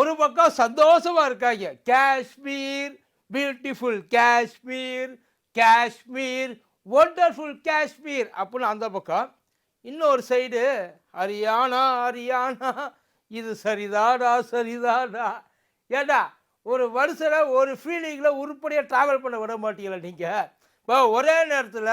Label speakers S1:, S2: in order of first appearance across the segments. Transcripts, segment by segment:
S1: ஒரு பக்கம் சந்தோஷமா இருக்காங்க. காஷ்மீர் பியூட்டிஃபுல் காஷ்மீர் காஷ்மீர் ஒண்டர்ஃபுல் காஷ்மீர் அப்படின்னு அந்த பக்கம். இன்னொரு சைடு ஹரியானா ஹரியானா இது சரிதாடா சரிதாடா. ஏடா ஒரு வருஷத்தில் ஒரு ஃபீலிங்கில் உருப்படியாக ட்ராவல் பண்ண விட மாட்டீங்களா நீங்கள் இப்போ ஒரே நேரத்தில்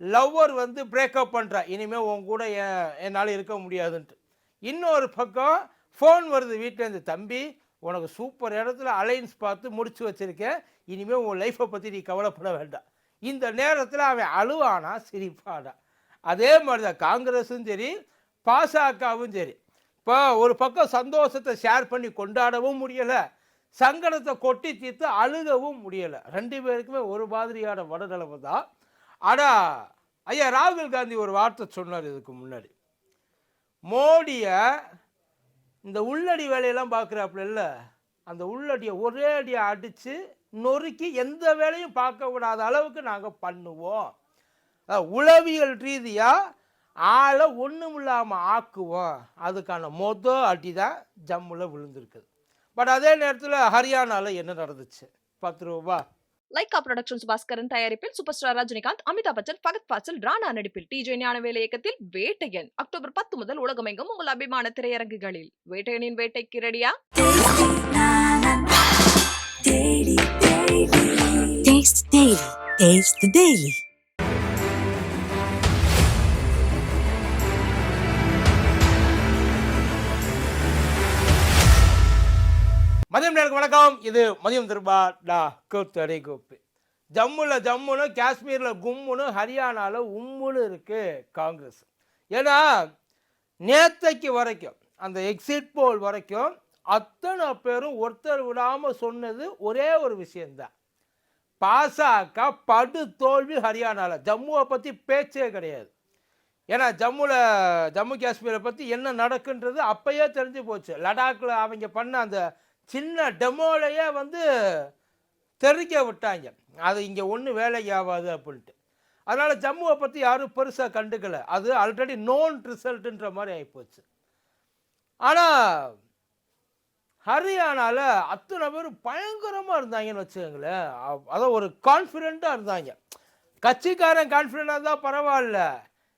S1: லவ்வர் வந்து பிரேக்கப் பண்ணுறா இனிமேல் உன் கூட என் என்னால் இருக்க முடியாதுன்ட்டு. இன்னொரு பக்கம் ஃபோன் வருது வீட்டிலேருந்து தம்பி உனக்கு சூப்பர் இடத்துல அலைன்ஸ் பார்த்து முடிச்சு வச்சுருக்கேன். இனிமேல் உன் லைஃப்பை பற்றி நீ கவலைப்பட வேண்டாம். இந்த நேரத்தில் அவன் அழுவானா? சிரிப்பானா? அதே மாதிரி தான் காங்கிரஸும் சரி பாசகவும் சரி. இப்போ ஒரு பக்கம் சந்தோஷத்தை ஷேர் பண்ணி கொண்டாடவும் முடியலை. சங்கடத்தை கொட்டி தீர்த்து அழுகவும் முடியலை. ரெண்டு பேருக்குமே ஒரு மாதிரியான மனநிலைமை தான். ஆனால் ஐயா ராகுல் காந்தி ஒரு வார்த்தை சொன்னார் இதுக்கு முன்னாடி. மோடியை இந்த உள்ளடி வேலையெல்லாம் பார்க்குறாப்புல இல்லை? அந்த உள்ளடியை ஒரே அடியை அடித்து நொறுக்கி எந்த வேலையும் பார்க்கக்கூடாத அளவுக்கு நாங்கள் பண்ணுவோம். உளவியல் ரீதியாக ஆளை ஒன்றும் இல்லாமல் ஆக்குவோம். அதுக்கான மொத அடி தான் ஜம்முல விழுந்திருக்குது. பட் அதே நேரத்தில் ஹரியானாவில் என்ன நடந்துச்சு? பத்து ரூபா.
S2: லைகா ப்ரொடக்ஷன்ஸ் பாஸ்கரன் தயாரிப்பில் சூப்பர் ஸ்டார் ரஜினிகாந்த் அமிதாப் பச்சன் பகத் பாசல் ராணா நடிப்பில் டிஜே ஞானவேல இயக்கத்தில் வேட்டையன். அக்டோபர் பத்து முதல் உலகமெங்கும் உங்கள் அபிமான திரையரங்குகளில். வேட்டையனின் வேட்டைக்கு ரெடியா
S3: Taste the daily.
S1: மதியம் நேருக்கு வணக்கம். இது மதியம் திருபா டா கூத்தடி கோப்பு. ஜம்முல ஜம்முன்னு காஷ்மீரில் கும்முன்னு ஹரியானாவில் உம்முன்னு இருக்குது காங்கிரஸ். ஏன்னா நேத்தைக்கு வரைக்கும் அந்த எக்ஸிட் போல் வரைக்கும் அத்தனை பேரும் ஒருத்தர் விடாமல் சொன்னது ஒரே ஒரு விஷயந்தான் பாசக படு தோல்வி ஹரியானாவில் ஜம்முவை பற்றி பேச்சே கிடையாது. ஏன்னா ஜம்முவில் ஜம்மு காஷ்மீரை பற்றி என்ன நடக்குன்றது அப்பயே தெரிஞ்சு போச்சு. லடாக்கில் அவங்க பண்ண அந்த சின்ன டெமோலையே வந்து தெரிக்க விட்டாங்க. அது இங்கே ஒன்றும் வேலைக்கு ஆகாது அப்படின்ட்டு. அதனால் ஜம்முவை பற்றி யாரும் பெருசாக கண்டுக்கல. அது ஆல்ரெடி நோன் ரிசல்ட்டுன்ற மாதிரி ஆகிப்போச்சு ஆனால் ஹரியானாவில் அத்தனை பேர் பயங்கரமாக இருந்தாங்கன்னு வச்சுக்கோங்களேன். அ- அதான் ஒரு கான்ஃபிடெண்ட்டாக இருந்தாங்க. கட்சிக்காரன் கான்ஃபிடெண்ட்டாக இருந்தால் பரவாயில்ல.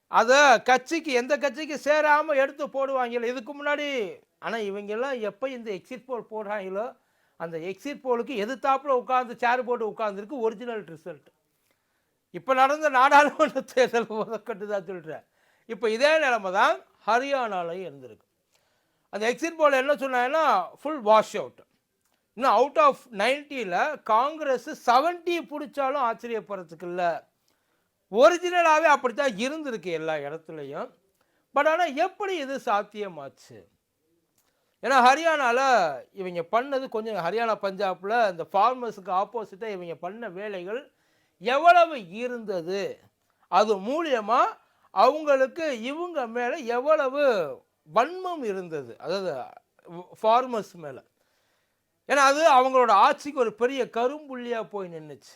S1: அதை கட்சிக்கு எந்த கட்சிக்கு சேராமல் எடுத்து போடுவாங்கல்ல. இதுக்கு முன்னாடி ஆனால் இவங்கெல்லாம் எப்போ இந்த எக்ஸிட் போல் போடுறாங்களோ அந்த எக்ஸிட் போலுக்கு எதிர்த்தாப்புல உட்காந்து சேர் போட்டு உட்காந்துருக்கு ஒரிஜினல் ரிசல்ட் இப்போ நடந்த நாடாளுமன்ற தேர்தல் முதற்கட்டு தான் சொல்கிறேன் இப்போ இதே நிலைமை தான் ஹரியானாலையும் இருந்திருக்கு. அந்த எக்ஸிட் போல் என்ன சொன்னாங்கன்னா ஃபுல் வாஷ் அவுட் இன்னும் அவுட் ஆஃப் நைன்ட்டியில் காங்கிரஸ் செவன்ட்டி பிடிச்சாலும் ஆச்சரியப்படுறதுக்கு இல்லை. ஒரிஜினலாகவே அப்படி தான் இருந்திருக்கு எல்லா இடத்துலையும். பட் ஆனால் எப்படி இது சாத்தியமாச்சு? ஏன்னா ஹரியானாவில் இவங்க பண்ணது கொஞ்சம் ஹரியானா பஞ்சாபில் இந்த ஃபார்மர்ஸுக்கு ஆப்போசிட்டாக இவங்க பண்ண வேலைகள் எவ்வளவு இருந்தது? அது மூலியமாக அவங்களுக்கு இவங்க மேலே எவ்வளவு வன்மம் இருந்தது? அதாவது ஃபார்மர்ஸ் மேலே. ஏன்னா அது அவங்களோட ஆட்சிக்கு ஒரு பெரிய கரும்புள்ளியாக போய் நின்றுச்சு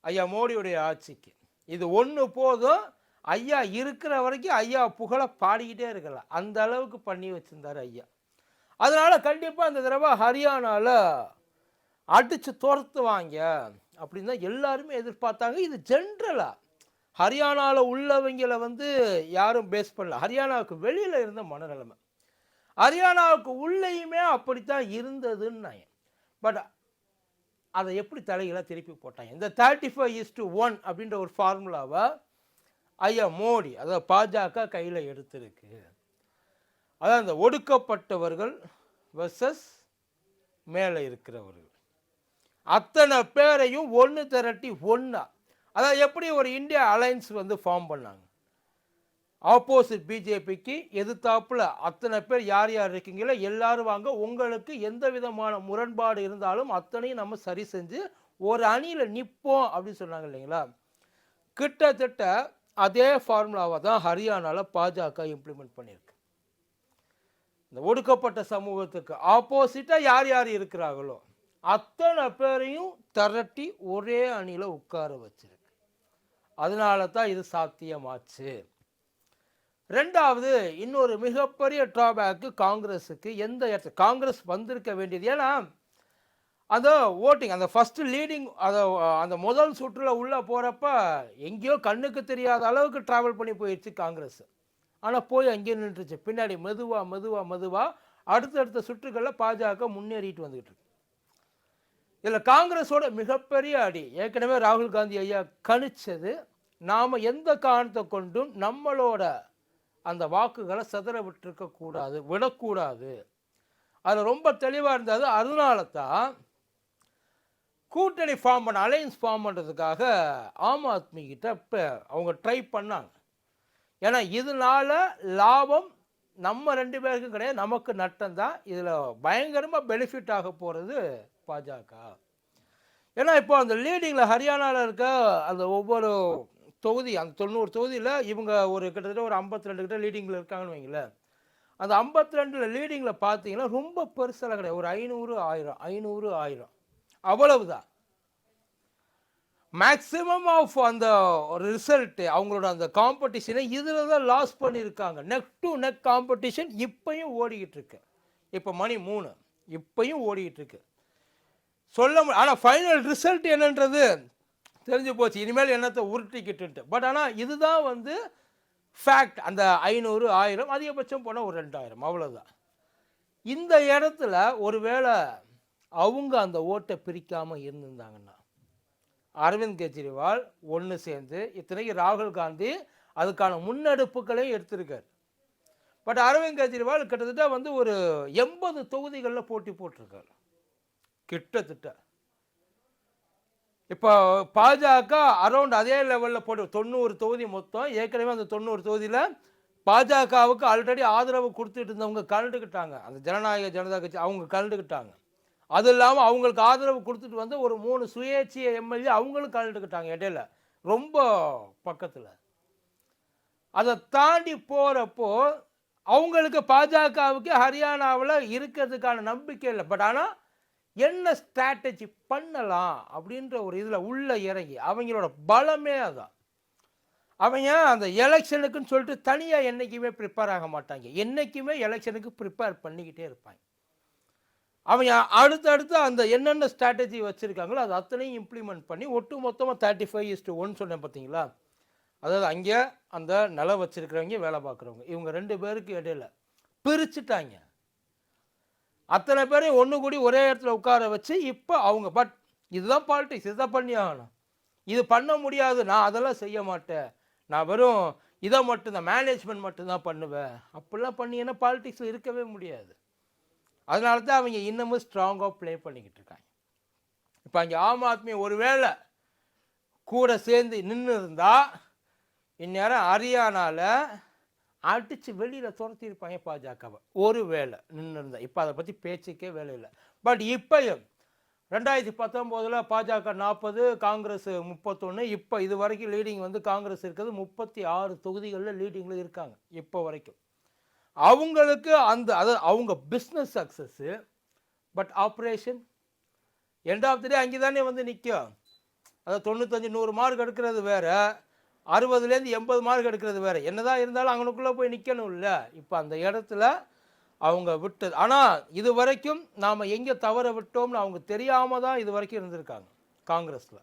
S1: ஐயா மோடியுடைய ஆட்சிக்கு. இது ஒன்று போதும். ஐயா இருக்கிற வரைக்கும் ஐயா புகழை பாடிக்கிட்டே இருக்கலாம். அந்த அளவுக்கு பண்ணி வச்சுருந்தார் ஐயா. அதனால் கண்டிப்பாக அந்த தடவை ஹரியானாவில் அடித்து துரத்துவாங்க அப்படின்னு தான் எல்லாருமே எதிர்பார்த்தாங்க. இது ஜென்ரலாக ஹரியானாவில் உள்ளவங்களை வந்து யாரும் பேஸ் பண்ணல. ஹரியானாவுக்கு வெளியில் இருந்த மனநிலைமை. ஹரியானாவுக்கு உள்ளேயுமே அப்படித்தான் இருந்ததுன்னு பட் அதை எப்படி தலைகளாக திருப்பி போட்டாங்க? இந்த thirty five is to one அப்படின்ற ஒரு ஃபார்முலாவை ஐயா மோடி அதாவது பாஜக கையில் எடுத்திருக்கு. அதான் இந்த ஒடுக்கப்பட்டவர்கள் வெர்சஸ் மேலே இருக்கிறவர்கள். அத்தனை பேரையும் ஒன்று திரட்டி ஒன்றா அதாவது எப்படி ஒரு இந்தியா அலைன்ஸ் வந்து ஃபார்ம் பண்ணாங்க? ஆப்போசிட் பிஜேபிக்கு எதிர்த்தாப்புல அத்தனை பேர் யார் யார் இருக்கீங்களோ எல்லாரும் வாங்க உங்களுக்கு எந்த விதமான முரண்பாடு இருந்தாலும் அத்தனையும் நம்ம சரி செஞ்சு ஒரு அணியில் நிற்போம் அப்படின்னு சொன்னாங்க இல்லைங்களா? கிட்டத்தட்ட அதே ஃபார்முலாவை தான் ஹரியானாவில் பாஜக இம்ப்ளிமெண்ட் பண்ணியிருக்கு இந்த ஒடுக்கப்பட்ட சமூகத்துக்கு ஆப்போசிட்டாக யார் யார் இருக்கிறாங்களோ அத்தனை பேரையும் திரட்டி ஒரே அணியில் உட்கார வச்சிருக்கு. அதனால தான் இது சாத்தியமாச்சு. ரெண்டாவது இன்னொரு மிகப்பெரிய ட்ராபேக்கு காங்கிரஸுக்கு எந்த இடத்துல காங்கிரஸ் வந்திருக்க வேண்டியது. ஏன்னா அந்த ஓட்டிங் அந்த ஃபஸ்ட்டு லீடிங் அதை அந்த முதல் சுற்றில் உள்ளே போகிறப்ப எங்கேயோ கண்ணுக்கு தெரியாத அளவுக்கு ட்ராவல் பண்ணி போயிடுச்சு காங்கிரஸ். ஆனால் போய் அங்கேயே நின்றுச்சு. பின்னாடி மெதுவாக மெதுவாக மெதுவாக அடுத்தடுத்த சுற்றுகளில் பாஜக முன்னேறிட்டு வந்துக்கிட்டு இருக்கு. இதில் காங்கிரஸோட மிகப்பெரிய அடி. ஏற்கனவே ராகுல் காந்தி ஐயா கணிச்சது நாம் எந்த காரணத்தை கொண்டும் நம்மளோட அந்த வாக்குகளை சிதற விட்டுருக்கக்கூடாது விடக்கூடாது. அது ரொம்ப தெளிவாக இருந்தது அதனால தான் கூட்டணி ஃபார்ம் பண்ண அலையன்ஸ் ஃபார்ம் பண்ணுறதுக்காக ஆம் ஆத்மி கிட்ட இப்போ அவங்க ட்ரை பண்ணாங்க. ஏன்னா இதனால லாபம் நம்ம ரெண்டு பேருக்கும் கிடையாது. நமக்கு நட்டம் தான் இதில் பயங்கரமாக பெனிஃபிட் ஆக போகிறது பாஜக. ஏன்னா இப்போ அந்த லீடிங்கில் ஹரியானாவில் இருக்க அந்த ஒவ்வொரு தொகுதி அந்த தொண்ணூறு தொகுதியில் இவங்க ஒரு கிட்டத்தட்ட ஒரு ஐம்பத்தி ரெண்டு கிட்ட லீடிங்கில் இருக்காங்கன்னு வைங்களேன். அந்த ஐம்பத்தி ரெண்டில் லீடிங்கில் பார்த்தீங்கன்னா ரொம்ப பெருசெல்லாம் கிடையாது. ஒரு ஐநூறு ஆயிரம் ஐநூறு ஆயிரம். அவ்வளவுதான். மேக்ஸிமம் ஆஃப் அந்த ரிசல்ட்டு அவங்களோட அந்த காம்படிஷனை இதில் தான் லாஸ் பண்ணியிருக்காங்க. நெக் டு நெக் காம்படிஷன் இப்பையும் ஓடிக்கிட்டு இருக்கு இப்போ மணி மூணு. இப்பயும் ஓடிக்கிட்டு இருக்கு சொல்ல முடியும் ஆனால் ஃபைனல் ரிசல்ட் என்னன்றது தெரிஞ்சு போச்சு. இனிமேல் என்னத்தை உருட்டிக்கிட்டுன்ட்டு. பட் ஆனால் இதுதான் வந்து ஃபேக்ட் அந்த ஐநூறு ஆயிரம் அதிகபட்சம் போனால் ஒரு ரெண்டாயிரம். அவ்வளோதான் இந்த இடத்துல ஒருவேளை அவங்க அந்த ஓட்டை பிரிக்காமல் இருந்திருந்தாங்கன்னா அரவிந்த் கெஜ்ரிவால் ஒன்று சேர்ந்து இத்தனைக்கு ராகுல் காந்தி அதுக்கான முன்னெடுப்புகளையும் எடுத்திருக்கார். பட் அரவிந்த் கெஜ்ரிவால் கிட்டத்தட்ட வந்து ஒரு எண்பது தொகுதிகளில் போட்டி போட்டிருக்கார். கிட்டத்தட்ட. இப்போ பாஜக அரௌண்ட் அதே லெவலில் போட்டு தொண்ணூறு தொகுதி மொத்தம் ஏற்கனவே அந்த தொண்ணூறு தொகுதியில் பாஜகவுக்கு ஆல்ரெடி ஆதரவு கொடுத்துட்டு இருந்தவங்க கலந்துக்கிட்டாங்க. அந்த ஜனநாயக ஜனதா கட்சி அவங்க கலந்துக்கிட்டாங்க. அது இல்லாமல் அவங்களுக்கு ஆதரவு கொடுத்துட்டு வந்து ஒரு மூணு சுயேட்சிய எம்எல்ஏ அவங்களும் கலந்துக்கிட்டாங்க இடையில. ரொம்ப பக்கத்தில். அதை தாண்டி போகிறப்போ அவங்களுக்கு பாஜகவுக்கு ஹரியானாவில் இருக்கிறதுக்கான நம்பிக்கை இல்லை. பட் ஆனால் என்ன ஸ்ட்ராட்டஜி பண்ணலாம் அப்படின்ற ஒரு இதில் உள்ளே இறங்கி அவங்களோட பலமே அதான். அவங்க அந்த எலெக்ஷனுக்குன்னு சொல்லிட்டு தனியாக என்றைக்குமே ப்ரிப்பேர் ஆக மாட்டாங்க. என்றைக்குமே எலெக்ஷனுக்கு ப்ரிப்பேர் பண்ணிக்கிட்டே இருப்பாங்க. அவங்க அடுத்தடுத்து அந்த என்னென்ன ஸ்ட்ராட்டஜி வச்சுருக்காங்களோ அது அத்தனையும் இம்ப்ளிமெண்ட் பண்ணி ஒட்டு மொத்தமாக தேர்ட்டி ஃபைவ் இஸ்ட்டு ஒன் சொன்னேன் பார்த்தீங்களா அதாவது அங்கே அந்த நிலம் வச்சுருக்கிறவங்க வேலை பார்க்குறவங்க. இவங்க ரெண்டு பேருக்கு இடையில பிரிச்சுட்டாங்க. அத்தனை பேரையும் ஒன்று கூடி ஒரே இடத்துல உட்கார வச்சு இப்போ அவங்க பட் இதுதான் பாலிட்டிக்ஸ் இதை பண்ணி ஆகணும். இது பண்ண முடியாது நான் அதெல்லாம் செய்ய மாட்டேன். நான் வெறும் இதை மட்டும்தான் மேனேஜ்மெண்ட் மட்டும்தான் பண்ணுவேன். அப்படிலாம் பண்ணீங்கன்னா பாலிட்டிக்ஸில் இருக்கவே முடியாது. அதனால தான் அவங்க இன்னமும் ஸ்ட்ராங்காக ப்ளே பண்ணிக்கிட்டு இருக்காங்க. இப்போ அங்கே ஆம் ஆத்மி ஒருவேளை கூட சேர்ந்து நின்று இருந்தால் இந்நேரம் ஹரியானாவில் அடித்து வெளியில் துரத்திருப்பாங்க பாஜகவை. ஒரு வேலை நின்று இருந்தால் இப்போ அதை பற்றி பேச்சுக்கே வேலை இல்லை. பட் இப்போயும் ரெண்டாயிரத்தி பத்தொம்போதில் பாஜக நாற்பது காங்கிரஸ் முப்பத்தொன்று இப்போ இது வரைக்கும் லீடிங் வந்து காங்கிரஸ் இருக்கிறது முப்பத்தி ஆறு தொகுதிகளில் லீடிங்கில் இருக்காங்க. இப்போ வரைக்கும். அவங்களுக்கு அந்த அது அவங்க business success but operation end of the day அங்கே தானே வந்து நிற்கும். அதாவது தொண்ணூத்தஞ்சு நூறு மார்க் எடுக்கிறது வேற அறுபதுலேருந்து எண்பது மார்க் எடுக்கிறது வேற. என்னதான் இருந்தாலும் அவனுக்குள்ளே போய் நிற்கணும் இல்லை இப்போ அந்த இடத்துல அவங்க விட்டது. ஆனால் இது வரைக்கும் நாம் எங்கே தவற விட்டோம்னு அவங்க தெரியாமல் தான் இது வரைக்கும் இருந்திருக்காங்க காங்கிரஸில்.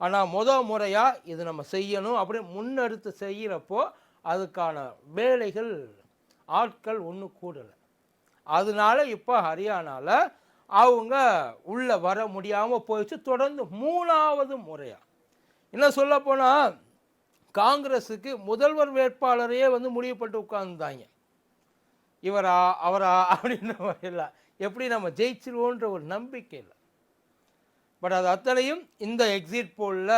S1: ஆனால் முத முறையாக இது நம்ம செய்யணும். அப்படி முன்னெடுத்து செய்கிறப்போ அதுக்கான வேலைகள் ஆட்கள் ஒன்றும் கூடலை. அதனால இப்போ ஹரியானாவில் அவங்க உள்ளே வர முடியாமல் போயிடுச்சு. தொடர்ந்து மூணாவது முறையாக என்ன சொல்ல போனால் காங்கிரஸுக்கு முதல்வர் வேட்பாளரையே வந்து முடிவு பண்ணிட்டு உட்கார்ந்துட்டாங்க. இவரா அவரா அப்படின்ற வகையில் எப்படி நம்ம ஜெயிச்சிருவோன்ற ஒரு நம்பிக்கை இல்லை. பட் அது அத்தனையும் இந்த எக்ஸிட் போலில்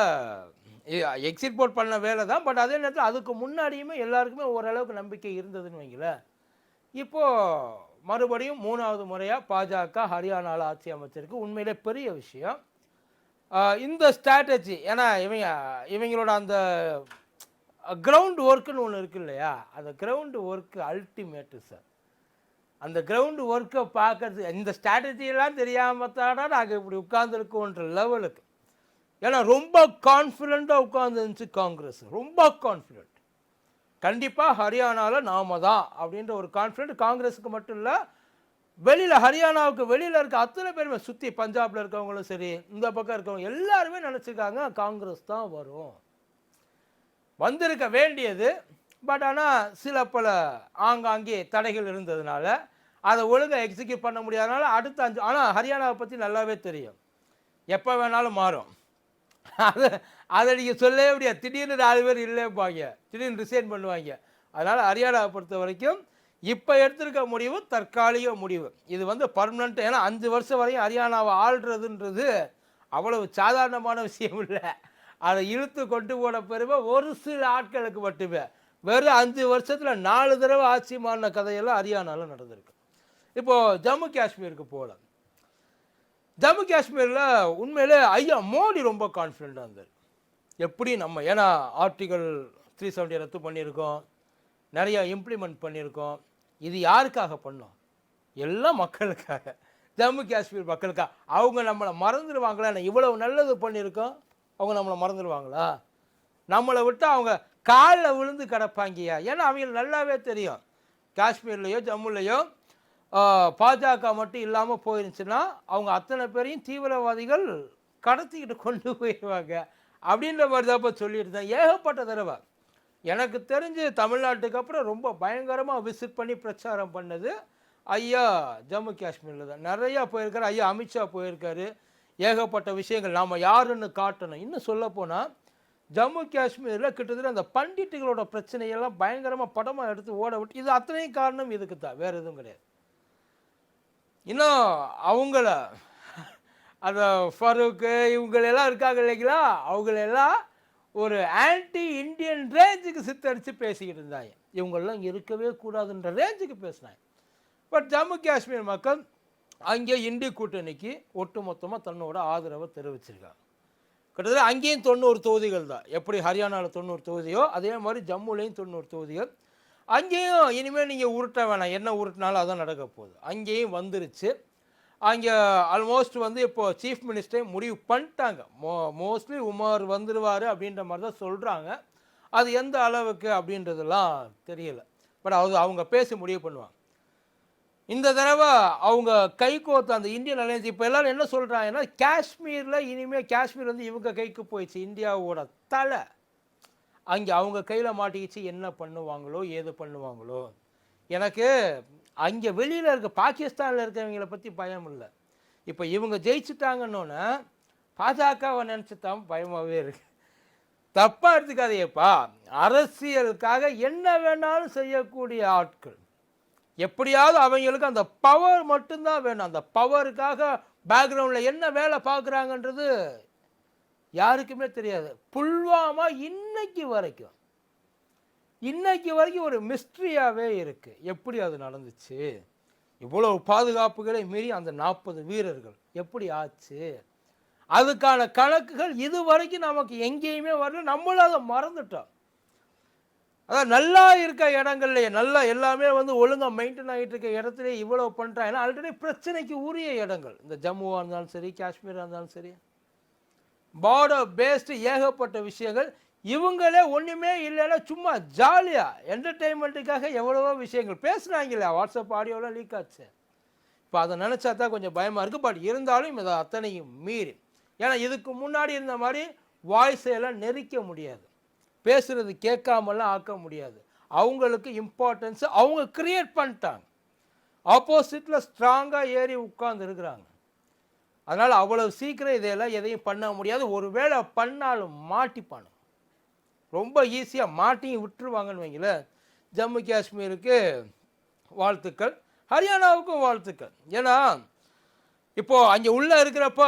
S1: எக்ஸிட் போல் பண்ண வேலை தான் பட் அதே நேரத்தில் அதுக்கு முன்னாடியுமே எல்லாருக்குமே ஓரளவுக்கு நம்பிக்கை இருந்ததுன்னு வைங்களேன் இப்போது மறுபடியும் மூணாவது முறையாக பாஜக ஹரியானாவில் ஆட்சி அமைச்சிருக்கு. உண்மையிலே பெரிய விஷயம். இந்த ஸ்ட்ராட்டஜி ஏன்னா இவங்க இவங்களோட அந்த கிரவுண்ட் ஒர்க்குன்னு ஒன்று இருக்கு இல்லையா? அந்த கிரவுண்டு ஒர்க்கு அல்டிமேட்டு சார் அந்த கிரவுண்டு ஒர்க்கை பார்க்கறது இந்த ஸ்ட்ராட்டஜியெல்லாம் தெரியாமல் தானே நாங்கள் இப்படி உட்காந்துருக்கோன்ற லெவலுக்கு ஏன்னா ரொம்ப கான்ஃபிடெண்ட்டாக உட்காந்துருந்துச்சு காங்கிரஸ். ரொம்ப கான்ஃபிடென்ட் கண்டிப்பாக ஹரியானாவில் நாம தான் அப்படின்ற ஒரு கான்ஃபிடென்ட் காங்கிரஸுக்கு மட்டும் இல்லை வெளியில் ஹரியானாவுக்கு வெளியில் இருக்க அத்தனை பேருமே சுற்றி பஞ்சாபில் இருக்கவங்களும் சரி இந்த பக்கம் இருக்கவங்க எல்லாருமே நினச்சிருக்காங்க காங்கிரஸ் தான் வரும். வந்திருக்க வேண்டியது பட் ஆனால் சில பல ஆங்காங்கே தடைகள் இருந்ததுனால அதை ஒழுங்காக எக்ஸிக்யூட் பண்ண முடியாதனால அடுத்த அஞ்சு ஆனால் ஹரியானாவை பற்றி நல்லாவே தெரியும். எப்போ வேணாலும் மாறும். அதை அதை நீங்கள் சொல்லவே முடியாது. திடீர்னு நாலு பேர் இல்லைப்பாங்க திடீர்னு ரிசைன் பண்ணுவாங்க. அதனால் ஹரியானாவை பொறுத்த வரைக்கும் இப்போ எடுத்திருக்க முடிவு தற்காலிக முடிவு. இது வந்து பர்மனண்ட் ஏன்னா அஞ்சு வருஷம் வரையும் ஹரியானாவை ஆள்றதுன்றது அவ்வளவு சாதாரணமான விஷயம் இல்லை. அதை இழுத்து கொண்டு போன பெருமை ஒரு சில ஆட்களுக்கு மட்டுமே. வெறும் அஞ்சு வருஷத்தில் நாலு தடவை ஆட்சி மாறின கதையெல்லாம் ஹரியானாவில் நடந்திருக்கு. இப்போது ஜம்மு காஷ்மீருக்கு போகலாம். ஜம்மு காஷ்மீரில் உண்மையிலே ஐயா மோடி ரொம்ப கான்ஃபிடெண்ட்டாக இருந்தார். எப்படி நம்ம ஏன்னா ஆர்டிகல் த்ரீ செவன்ட்டி ரத்து பண்ணியிருக்கோம் நிறையா இம்ப்ளிமெண்ட் பண்ணியிருக்கோம். இது யாருக்காக பண்ணோம்? எல்லாம் மக்களுக்காக. ஜம்மு காஷ்மீர் மக்களுக்காக அவங்க நம்மளை மறந்துடுவாங்களா என்ன இவ்வளவு நல்லது பண்ணியிருக்கோம்? அவங்க நம்மளை மறந்துடுவாங்களா நம்மளை விட்டு அவங்க காலில் விழுந்து கிடப்பாங்கயா ஏன்னா அவங்களுக்கு நல்லாவே தெரியும். காஷ்மீர்லேயோ ஜம்முலேயோ பாஜக மட்டும் இல்லாமல் போயிருந்துச்சுன்னா அவங்க அத்தனை பேரையும் தீவிரவாதிகள் கடத்திக்கிட்டு கொண்டு போயிடுவாங்க அப்படின்ற மாதிரி தான் இப்போ சொல்லியிருந்தேன். ஏகப்பட்ட தடவை. எனக்கு தெரிஞ்சு தமிழ்நாட்டுக்கு அப்புறம் ரொம்ப பயங்கரமாக விசிட் பண்ணி பிரச்சாரம் பண்ணது ஐயா ஜம்மு காஷ்மீரில் தான். நிறையா போயிருக்காரு. ஐயா அமித்ஷா போயிருக்காரு. ஏகப்பட்ட விஷயங்கள் நாம் யாருன்னு காட்டணும். இன்னும் சொல்லப்போனால் ஜம்மு காஷ்மீரில் கிட்டத்தட்ட அந்த பண்டிட்டுகளோட பிரச்சனையெல்லாம் பயங்கரமாக படமாக எடுத்து ஓட விட்டு இது அத்தனையும் காரணம் இதுக்கு தான். வேறு எதுவும் கிடையாது. இன்னும் அவங்கள அந்த ஃபருக்கு இவங்களெல்லாம் இருக்காங்க இல்லைங்களா? அவங்களெல்லாம் ஒரு ஆன்டி இண்டியன் ரேஞ்சுக்கு சித்தரித்து பேசிக்கிட்டு இருந்தாங்க. இவங்கெல்லாம் இங்கே இருக்கவே கூடாதுன்ற ரேஞ்சுக்கு பேசினாங்க. பட் ஜம்மு காஷ்மீர் மக்கள் அங்கே இந்திய கூட்டணிக்கு ஒட்டுமொத்தமாக தன்னோட ஆதரவை தெரிவிச்சிருக்காங்க. கிட்டத்தட்ட அங்கேயும் தொண்ணூறு தொகுதிகள் தான். எப்படி ஹரியானாவில் தொண்ணூறு தொகுதியோ அதே மாதிரி ஜம்முலேயும் தொண்ணூறு தொகுதிகள். அங்கேயும் இனிமேல் நீங்கள் உருட்ட வேணாம். என்ன உருட்டினாலும் அதான் நடக்க போகுது. அங்கேயும் வந்துருச்சு. அங்கே ஆல்மோஸ்ட் வந்து இப்போது சீஃப் மினிஸ்டரே முடிவு பண்ணிட்டாங்க. மோ மோஸ்ட்லி உமர் வந்துடுவார் அப்படின்ற மாதிரி தான் சொல்கிறாங்க அது எந்த அளவுக்கு அப்படின்றதெல்லாம் தெரியல. பட் அது அவங்க பேசி முடிவு பண்ணுவாங்க. இந்த தடவை அவங்க கை கோர்த்த அந்த இந்தியன் அலையன்ஸ் இப்போ எல்லோரும் என்ன சொல்கிறாங்கன்னா காஷ்மீரில் இனிமேல் காஷ்மீர் வந்து இவங்க கைக்கு போயிடுச்சு. இந்தியாவோட தலை. அங்கே அவங்க கையில் மாட்டிக்கிச்சு என்ன பண்ணுவாங்களோ ஏது பண்ணுவாங்களோ. எனக்கு அங்கே வெளியில் இருக்க பாகிஸ்தானில் இருக்கிறவங்கள பற்றி பயம் இல்லை. இப்போ இவங்க ஜெயிச்சுட்டாங்கன்னொன்னே பாஜகவை நினச்சி தான் பயமாகவே இருக்கு. தப்பாக எடுத்துக்காதையப்பா அரசியலுக்காக என்ன வேணாலும் செய்யக்கூடிய ஆட்கள். எப்படியாவது அவங்களுக்கு அந்த பவர் மட்டும்தான் வேணும். அந்த பவருக்காக பேக்ரவுண்டில் என்ன வேலை பார்க்குறாங்கன்றது யாருக்குமே தெரியாது. புல்வாமா இன்னைக்கு வரைக்கும் இன்னைக்கு வரைக்கும் ஒரு மிஸ்ட்ரியாகவே இருக்குது எப்படி அது நடந்துச்சு? இவ்வளவு பாதுகாப்புகளை மீறி அந்த நாற்பது வீரர்கள் எப்படி ஆச்சு? அதுக்கான கணக்குகள் இது வரைக்கும் நமக்கு எங்கேயுமே வரல. நம்மளும் அதை மறந்துட்டோம். அதான் நல்லா இருக்க இடங்கள்லையே நல்லா எல்லாமே வந்து ஒழுங்காக மெயின்டைன் ஆகிட்டு இருக்க இடத்துல இவ்வளோ பண்ணுறாங்க ஆல்ரெடி பிரச்சனைக்கு உரிய இடங்கள். இந்த ஜம்முவாக இருந்தாலும் சரி காஷ்மீராக இருந்தாலும் சரி பாடோ பேஸ்டு ஏகப்பட்ட விஷயங்கள். இவங்களே ஒன்றுமே இல்லைன்னா சும்மா ஜாலியாக என்டர்டெயின்மெண்ட்டுக்காக எவ்வளவோ விஷயங்கள் பேசுனாங்களே. வாட்ஸ்அப் ஆடியோவில் லீக் ஆச்சு. இப்போ அதை நினச்சா தான் கொஞ்சம் பயமாக இருக்குது பட் இருந்தாலும் இதை அத்தனையும் மீறி. ஏன்னா இதுக்கு முன்னாடி இருந்த மாதிரி வாய்ஸையெல்லாம் நெரிக்க முடியாது. பேசுகிறது கேட்காமலாம் ஆக்க முடியாது. அவங்களுக்கு இம்பார்ட்டன்ஸு அவங்க க்ரியேட் பண்ணிட்டாங்க. ஆப்போசிட்டில் ஸ்ட்ராங்காக ஏறி உட்காந்துருக்குறாங்க அதனால் அவ்வளவு சீக்கிரம் இதையெல்லாம் எதையும் பண்ண முடியாது. ஒருவேளை பண்ணாலும் மாட்டிப்பானு ரொம்ப ஈஸியாக மாட்டியும் விட்டுருவாங்கன்னு வைங்களேன் ஜம்மு காஷ்மீருக்கு வாழ்த்துக்கள் ஹரியானாவுக்கும் வாழ்த்துக்கள். ஏன்னா இப்போது அங்கே உள்ளே இருக்கிறப்ப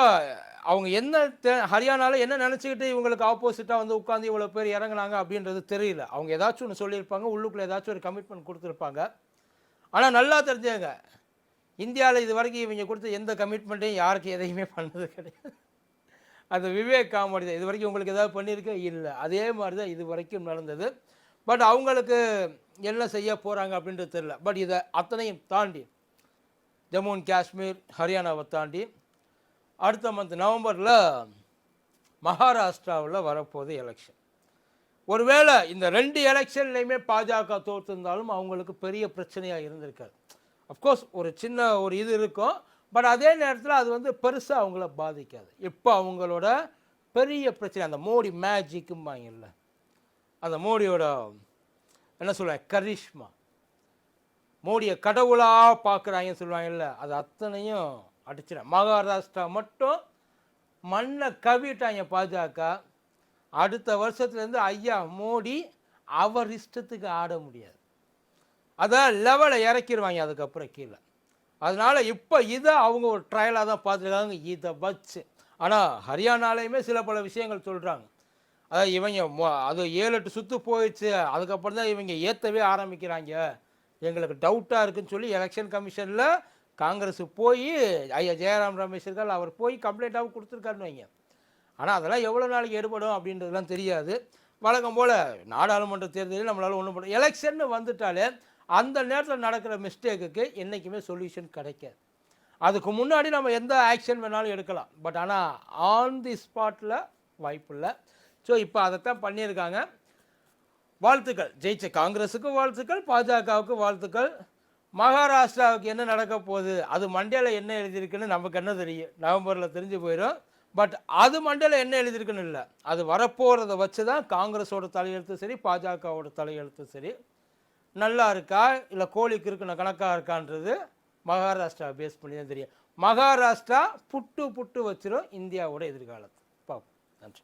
S1: அவங்க என்ன ஹரியானாவில் ஹரியானால என்ன நினச்சிக்கிட்டு இவங்களுக்கு ஆப்போசிட்டாக வந்து உட்காந்து இவ்வளோ பேர் இறங்குனாங்க அப்படின்றது தெரியல. அவங்க ஏதாச்சும் ஒன்று சொல்லியிருப்பாங்க உள்ளுக்குள்ளே ஏதாச்சும் ஒரு கமிட்மெண்ட் கொடுத்துருப்பாங்க. ஆனால் நல்லா தெரிஞ்சவங்க இந்தியாவில் இது வரைக்கும் இவங்க கொடுத்த எந்த கமிட்மெண்ட்டையும் யாருக்கு எதையுமே பண்ணது கிடையாது. அந்த விவேக் காமெடி தான். இது வரைக்கும் உங்களுக்கு ஏதாவது பண்ணியிருக்க? இல்லை. அதே மாதிரி தான் இது வரைக்கும் நடந்தது. பட் அவங்களுக்கு என்ன செய்ய போகிறாங்க அப்படின்றது தெரில பட் இதை அத்தனையும் தாண்டி ஜம்மு அண்ட் காஷ்மீர் ஹரியானாவை தாண்டி அடுத்த மந்த் நவம்பரில் மகாராஷ்டிராவில் வரப்போகுது எலெக்ஷன் ஒருவேளை இந்த ரெண்டு எலெக்ஷன்லையுமே பாஜக தோற்றிருந்தாலும் அவங்களுக்கு பெரிய பிரச்சனையாக இருந்திருக்காது. அஃப்கோர்ஸ் ஒரு சின்ன ஒரு இது இருக்கும் பட் அதே நேரத்தில் அது வந்து பெருசாக அவங்கள பாதிக்காது. இப்போ அவங்களோட பெரிய பிரச்சனை அந்த மோடி மேஜிக்கும்பாங்கல்ல அந்த மோடியோட என்ன சொல்லுவேன் கரிஷ்மா மோடியை கடவுளாக பார்க்குறாங்கன்னு சொல்லுவாங்கல்ல அது அத்தனையும் அடிச்சிடும் மகாராஷ்டிரா மட்டும் மண்ணை கவிட்டாங்க பாஜக. அடுத்த வருஷத்துலேருந்து ஐயா மோடி அவர் இஷ்டத்துக்கு ஆட முடியாது. அதான் லெவலை இறக்கிடுவாங்க அதுக்கப்புறம் கீழே. அதனால் இப்போ இதை அவங்க ஒரு ட்ரையலாக தான் பார்த்துருக்காங்க. இதை வச்சு. ஆனால் ஹரியானாலையுமே சில பல விஷயங்கள் சொல்கிறாங்க அதாவது இவங்க அது ஏழு எட்டு சுற்று போயிடுச்சு. அதுக்கப்புறம் தான் இவங்க ஏற்றவே ஆரம்பிக்கிறாங்க. எங்களுக்கு டவுட்டாக இருக்குன்னு சொல்லி எலெக்ஷன் கமிஷனில் காங்கிரஸ் போய் ஐயா ஜெயராம் ரமேஷர்கள் அவர் போய் கம்ப்ளைண்ட்டாகவும் கொடுத்துருக்காருன்னு வைங்க. ஆனால் அதெல்லாம் எவ்வளோ நாளைக்கு எடுபடும் அப்படின்றதுலாம் தெரியாது. வழக்கம் போல் நாடாளுமன்ற தேர்தலில் நம்மளால் ஒன்றும் பண்ண எலெக்ஷன் வந்துட்டாலே அந்த நேரத்தில் நடக்கிற மிஸ்டேக்குக்கு என்றைக்குமே சொல்யூஷன் கிடைக்காது. அதுக்கு முன்னாடி நம்ம எந்த ஆக்ஷன் வேணாலும் எடுக்கலாம். பட் ஆனால் ஆன் தி ஸ்பாட்டில் வாய்ப்பு இல்லை. ஸோ இப்போ அதைத்தான் பண்ணியிருக்காங்க. வாழ்த்துக்கள். ஜெயிச்ச காங்கிரஸுக்கு வாழ்த்துக்கள் பாஜகவுக்கு வாழ்த்துக்கள். மகாராஷ்டிராவுக்கு என்ன நடக்க போகுது? அது மண்டேல என்ன எழுதியிருக்குன்னு நமக்கு என்ன தெரியும்? நவம்பரில் தெரிஞ்சு போயிடும் பட் அது மண்டேல என்ன எழுதியிருக்குன்னு இல்லை. அது வரப்போகிறத வச்சு தான் காங்கிரஸோட தலையெழுத்து சரி பாஜகவோட தலையெழுத்து சரி நல்லா இருக்கா? இல்லை கோழிக்கு இருக்கிற கணக்காக இருக்கான்றது மகாராஷ்டிரா பேஸ் பண்ணி தான் தெரியும். மகாராஷ்டிரா புட்டு புட்டு வச்சிரும் இந்தியாவோட எதிர்காலத்தை. பார்ப்போம். நன்றி.